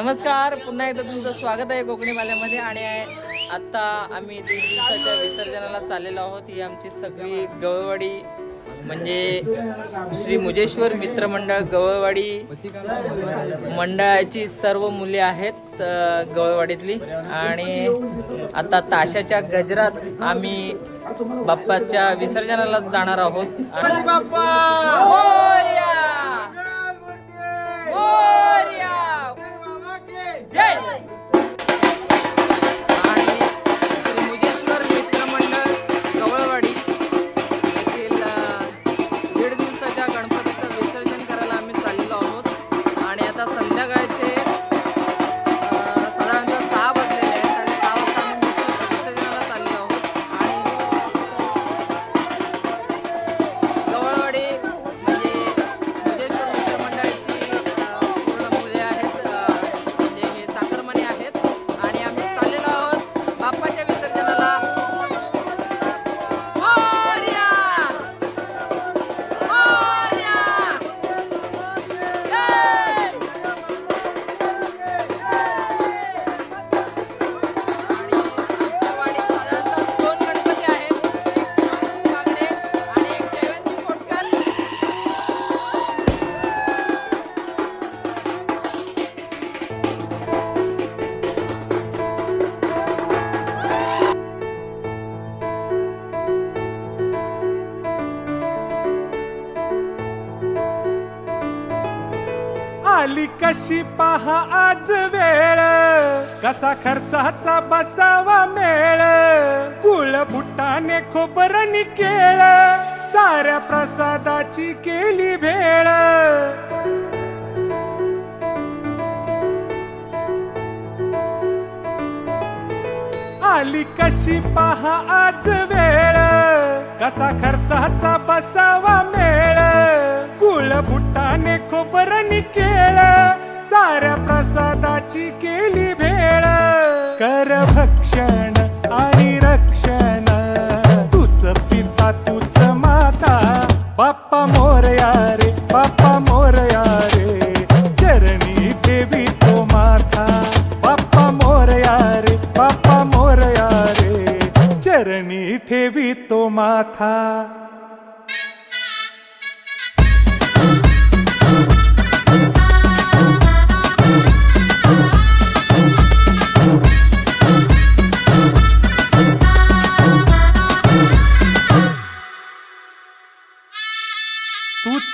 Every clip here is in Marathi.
नमस्कार पुन्हा एकदा तुमचं स्वागत आहे कोकणी माल्यामध्ये आणि आत्ता आम्ही दीड दिवसाच्या विसर्जनाला चाललेलो आहोत. ही आमची सगळी गवळवाडी म्हणजे श्री मुजेश्वर मित्रमंडळ गवळवाडी मंडळाची सर्व मुले आहेत गवळवाडीतली. आणि आता ताशाच्या गजरात आम्ही बाप्पाच्या विसर्जनाला जाणार आहोत. जय कशी पहा आज वेळ. कसा खर्चाचा बसावा मेळ. गुळ बुटाने खोबरणी केळ. साऱ्या प्रसादाची केली भेळ. आली कशी पहा आज वेळ. कसा खर्चाचा बसावा मेळ. गुळ बुटाने खोबरणी केळ. साऱ्या प्रसादाची केली भेळ. कर भक्षण आणि रक्षण. तुझ पिता तुझ माता. बाप्पा मोरया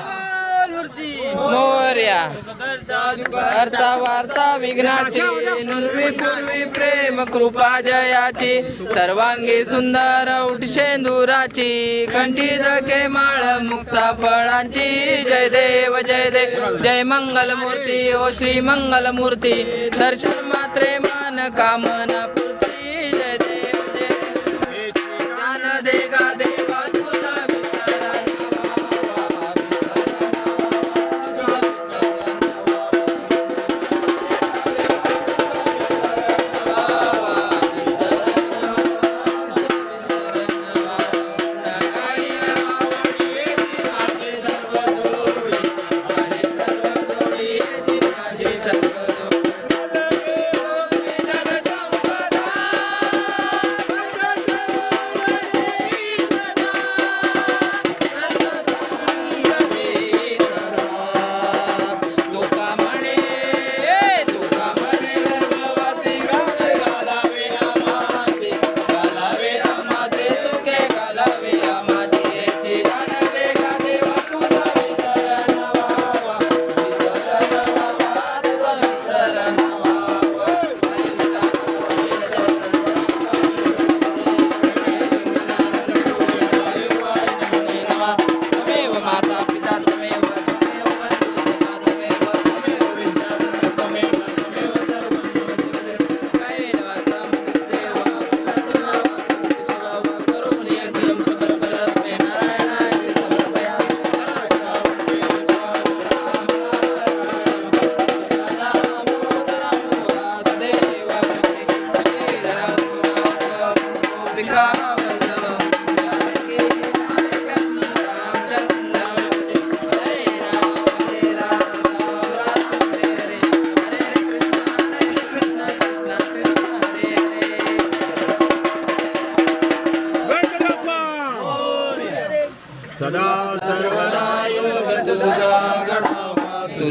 मोर्या. मोर्या. अर्था वार्ता विघ्नाची. नुर्वी पूर्वी प्रेम कृपा जयाची. सर्वांगी सुंदर उठशेंदुराची कंठी जके माळ मुक्ता फळांची. जय देव जय देव जय मंगल मूर्ती ओ श्री मंगल मूर्ती दर्शन मात्रे मान कामना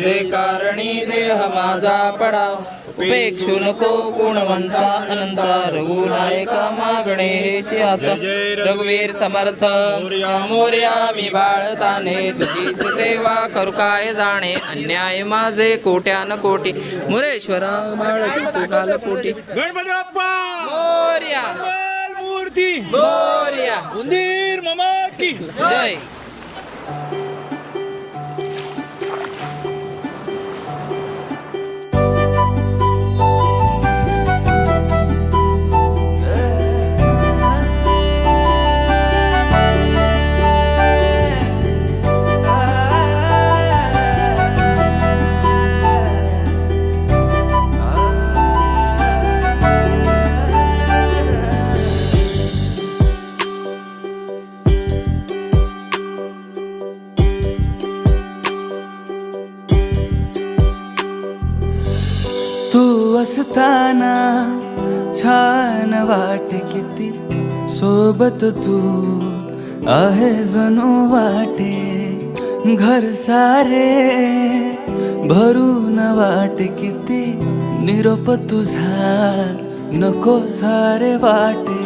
तुझे कारणी देह माझा पडाव. उपेक्षू नको गुणवंता अनंता रघुनायका मागणे आता रघुवीर. समर्थ. मोर्या. मी बाळताने तुझीच सेवा करू काय जाणे? अन्याय माझे कोट्यान कोटी. मुरेश्वरा बाळ काल कोटी गणपती बाप्पा! मोर्या. मूर्ती! मोर्या. उंदीर ममा की जय. असताना छान वाटे किती सोबत तू आहे जणू वाटे. घर सारे भरून वाटे किती निरोप तुझा. नको सारे वाटे.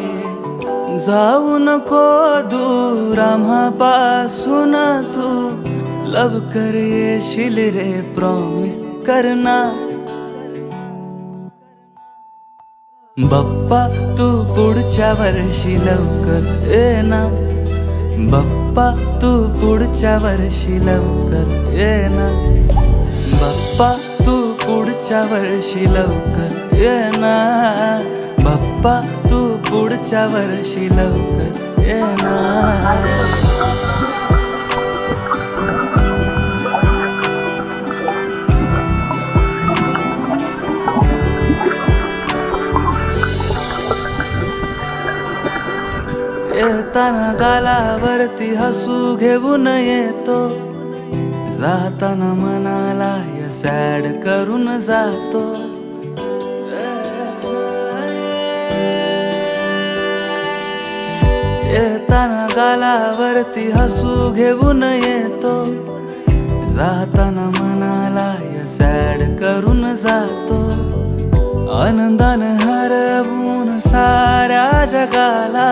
जाऊ नको दूर आम्हापासून तू. लव कर येशील रे प्रॉमिस करना बाप्पा तू पुढच्या वर्षी लवकर ये ना. बाप्पा तू पुढच्या वर्षी लवकर ये ना. बाप्पा तू पुढच्या वर्षी लवकर ये ना. बाप्पा तू पुढच्या वर्षी लवकर ये ना. येताना गालावरती हसू घेऊन येतो. जाताना मनाला या सॅड करून जातो. येताना गालावरती हसू घेऊन येतो. जाताना मनाला या सॅड करून जातो. आनंदान हरवून साऱ्या जगाला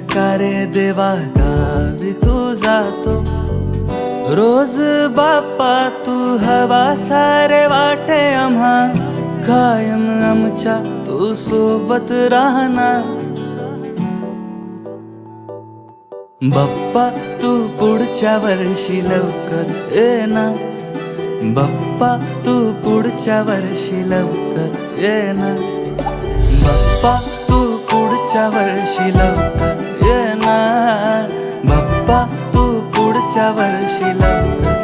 कारे देवा गावी तू जातो. रोज बाप्पा तू हवा सारे वाटे आम्हा. कायम आमच्या तू सोबत राहणार. बाप्पा तू पुढच्या वर्षी लवकर ये ना बाप्पा तू पुढच्या वर्षी लवकर ये ना बाप्पा तू पुढच्या वर्षी लवकर ये बाप्पा तू पुढच्या वर्षी लवकर